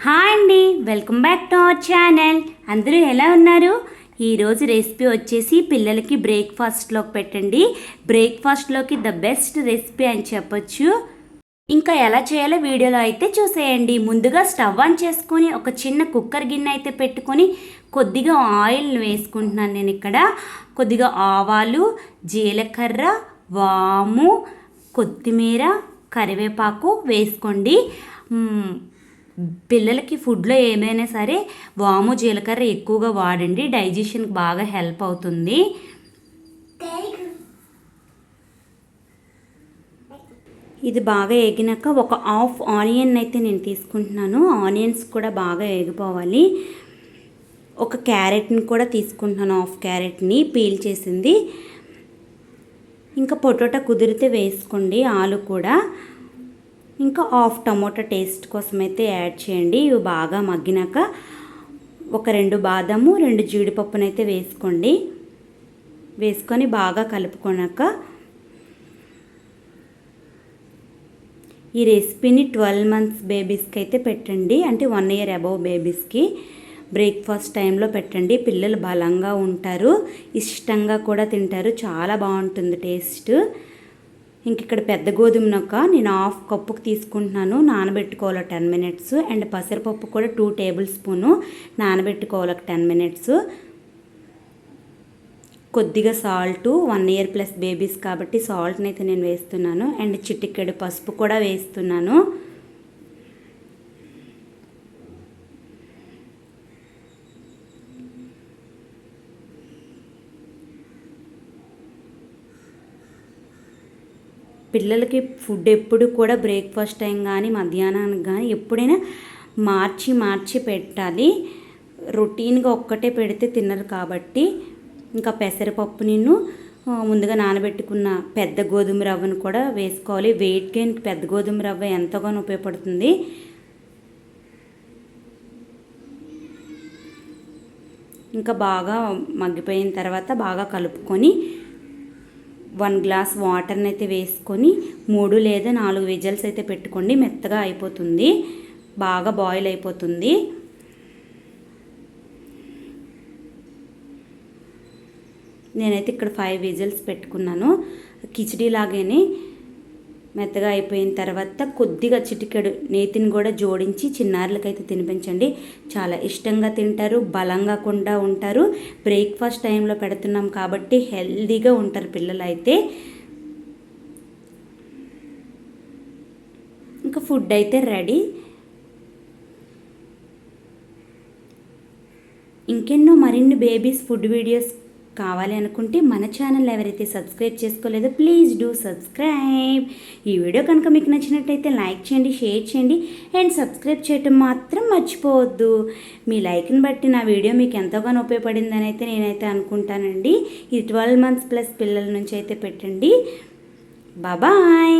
Hi అండి welcome back to our channel. అందరూ ఎలా ఉన్నారు? ఈరోజు రెసిపీ వచ్చేసి పిల్లలకి బ్రేక్ఫాస్ట్లోకి పెట్టండి. బ్రేక్ఫాస్ట్లోకి ద బెస్ట్ రెసిపీ అని చెప్పొచ్చు. ఇంకా ఎలా చేయాలో వీడియోలో అయితే చూసేయండి. ముందుగా స్టవ్ ఆన్ చేసుకొని ఒక చిన్న కుక్కర్ గిన్నె అయితే పెట్టుకొని కొద్దిగా ఆయిల్ వేసుకుంటున్నాను నేను ఇక్కడ. కొద్దిగా ఆవాలు జీలకర్ర వాము కొత్తిమీర కరివేపాకు వేసుకోండి. పిల్లలకి ఫుడ్లో ఏమైనా సరే వాము జీలకర్ర ఎక్కువగా వాడండి. డైజెషన్కి బాగా హెల్ప్ అవుతుంది. ఇది బాగా ఎగినాక ఒక హాఫ్ ఆనియన్ అయితే నేను తీసుకుంటున్నాను. ఆనియన్స్ కూడా బాగా ఎగిపోవాలి ఒక క్యారెట్ని కూడా తీసుకుంటున్నాను హాఫ్ క్యారెట్ని. పీల్ చేసింది. ఇంకా పొటాటో కుదిరితే వేసుకోండి ఆలు కూడా. ఇంకా హాఫ్ టమోటా టేస్ట్ కోసం అయితే యాడ్ చేయండి. ఇవి బాగా మగ్గినాక ఒక రెండు బాదము రెండు జీడిపప్పునైతే వేసుకోండి. వేసుకొని బాగా కలుపుకున్నాక ఈ రెసిపీని ట్వెల్వ్ మంత్స్ బేబీస్కి అయితే పెట్టండి. అంటే వన్ ఇయర్ అబవ్ బేబీస్కి. బ్రేక్ఫాస్ట్ టైంలో పెట్టండి. పిల్లలు బలంగా ఉంటారు. ఇష్టంగా కూడా తింటారు. చాలా బాగుంటుంది టేస్ట్. ఇంక ఇక్కడ పెద్ద గోధుమ నొక్క నేను హాఫ్ కప్పుకి తీసుకుంటున్నాను నానబెట్టుకోవాలి టెన్ మినిట్స్. అండ్ పెసరపప్పు కూడా టూ టేబుల్ స్పూను నానబెట్టుకోవాలి ఒక టెన్ మినిట్స్. కొద్దిగా salt one year plus babies కాబట్టి సాల్ట్ని అయితే నేను వేస్తున్నాను. అండ్ చిటికెడు పసుపు కూడా వేస్తున్నాను. పిల్లలకి ఫుడ్ ఎప్పుడు కూడా బ్రేక్ఫాస్ట్ టైం కానీ మధ్యాహ్నానికి కానీ ఎప్పుడైనా మార్చి మార్చి పెట్టాలి. రొటీన్గా ఒక్కటే పెడితే తినరు కాబట్టి ఇంకా పెసరపప్పు నేను ముందుగా నానబెట్టుకున్న పెద్ద గోధుమ రవ్వను కూడా వేసుకోవాలి. వెయిట్ గెయిన్కి పెద్ద గోధుమ రవ్వ ఎంతగానో ఉపయోగపడుతుంది. ఇంకా బాగా మగ్గిపోయిన తర్వాత బాగా కలుపుకొని వన్ గ్లాస్ వాటర్ని అయితే వేసుకొని మూడు లేదా నాలుగు విజల్స్ అయితే పెట్టుకోండి. మెత్తగా అయిపోతుంది. బాగా బాయిల్ అయిపోతుంది. నేనైతే ఇక్కడ ఫైవ్ విజిల్స్ పెట్టుకున్నాను. కిచిడీ లాగానే మెత్తగా అయిపోయిన తర్వాత కొద్దిగా చిటికెడు నేతిని కూడా జోడించి చిన్నారులకైతే తినిపించండి. చాలా ఇష్టంగా తింటారు బలంగా కూడా ఉంటారు. బ్రేక్ఫాస్ట్ టైంలో పెడుతున్నాం కాబట్టి హెల్దీగా ఉంటారు పిల్లలు అయితే ఇంకా ఫుడ్ అయితే రెడీ. ఇంకెన్నో మరిన్ని బేబీస్ ఫుడ్ వీడియోస్ కావాలి అనుకుంటే మన ఛానల్ ఎవరైతే సబ్స్క్రైబ్ చేసుకోలేదో ప్లీజ్ డూ సబ్స్క్రైబ్. ఈ వీడియో కనుక మీకు నచ్చినట్టయితే లైక్ చేయండి షేర్ చేయండి అండ్ సబ్స్క్రైబ్ చేయటం మాత్రం మర్చిపోవద్దు. మీ లైక్ని బట్టి నా వీడియో మీకు ఎంతగానో ఉపయోగపడిందని అయితే నేనైతే అనుకుంటానండి. ఇది ట్వెల్వ్ మంత్స్ ప్లస్ పిల్లల నుంచి అయితే పెట్టండి. బాబాయ్